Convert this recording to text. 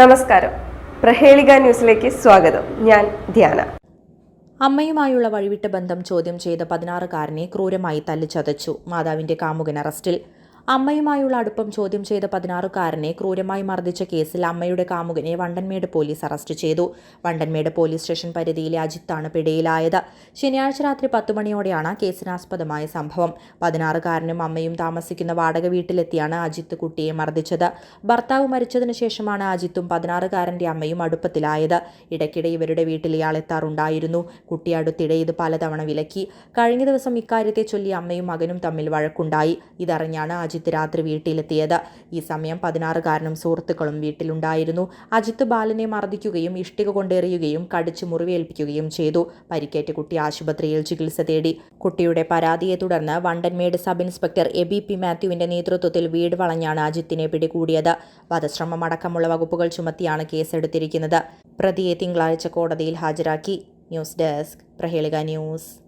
നമസ്കാരം. പ്രഹേളിക ന്യൂസിലേക്ക് സ്വാഗതം. ഞാൻ ധ്യാന. അമ്മയുമായുള്ള വഴിവിട്ട ബന്ധം ചോദ്യം ചെയ്ത പതിനാറുകാരനെ ക്രൂരമായി തല്ലിച്ചതച്ചു. മാതാവിന്റെ കാമുകൻ അറസ്റ്റിൽ അമ്മയുമായുള്ള അടുപ്പം ചോദ്യം ചെയ്ത പതിനാറുകാരനെ ക്രൂരമായി മർദ്ദിച്ച കേസിൽ അമ്മയുടെ കാമുകനെ വണ്ടൻമേട് പോലീസ് അറസ്റ്റ് ചെയ്തു. വണ്ടൻമേട് പോലീസ് സ്റ്റേഷൻ പരിധിയിലെ അജിത്താണ് പിടിയിലായത്. ശനിയാഴ്ച രാത്രി പത്ത് മണിയോടെയാണ് കേസിനാസ്പദമായ സംഭവം. പതിനാറുകാരനും അമ്മയും താമസിക്കുന്ന വാടക വീട്ടിലെത്തിയാണ് അജിത്ത് കുട്ടിയെ മർദ്ദിച്ചത്. ഭർത്താവ് മരിച്ചതിനു ശേഷമാണ് അജിത്തും പതിനാറുകാരന്റെ അമ്മയും അടുപ്പത്തിലായത്. ഇടയ്ക്കിടെ ഇവരുടെ വീട്ടിൽ ഇയാൾ എത്താറുണ്ടായിരുന്നു. കുട്ടി അടുത്തിടെ ഇത് പലതവണ വിലക്കി. കഴിഞ്ഞ ദിവസം ഇക്കാര്യത്തെ ചൊല്ലി അമ്മയും മകനും തമ്മിൽ വഴക്കുണ്ടായി. ഇതറിഞ്ഞാണ് അജിത്ത് രാത്രി വീട്ടിലെത്തിയത്. ഈ സമയം പതിനാറുകാരനും സുഹൃത്തുക്കളും വീട്ടിലുണ്ടായിരുന്നു. അജിത്ത് ബാലനെ മർദ്ദിക്കുകയും ഇഷ്ടിക കൊണ്ടേറിയുകയും കടിച്ചു മുറിവേൽപ്പിക്കുകയും ചെയ്തു. പരിക്കേറ്റ് കുട്ടി ആശുപത്രിയിൽ ചികിത്സ തേടി. കുട്ടിയുടെ പരാതിയെ തുടർന്ന് Vandanmedu sub inspector A B P മാത്യുവിന്റെ നേതൃത്വത്തിൽ വീട് വളഞ്ഞാണ് അജിത്തിനെ പിടികൂടിയത്. വധശ്രമം അടക്കമുള്ള വകുപ്പുകൾ ചുമത്തിയാണ് കേസെടുത്തിരിക്കുന്നത്. പ്രതിയെ തിങ്കളാഴ്ച കോടതിയിൽ ഹാജരാക്കി. News desk. പ്രഹേളിക ന്യൂസ്.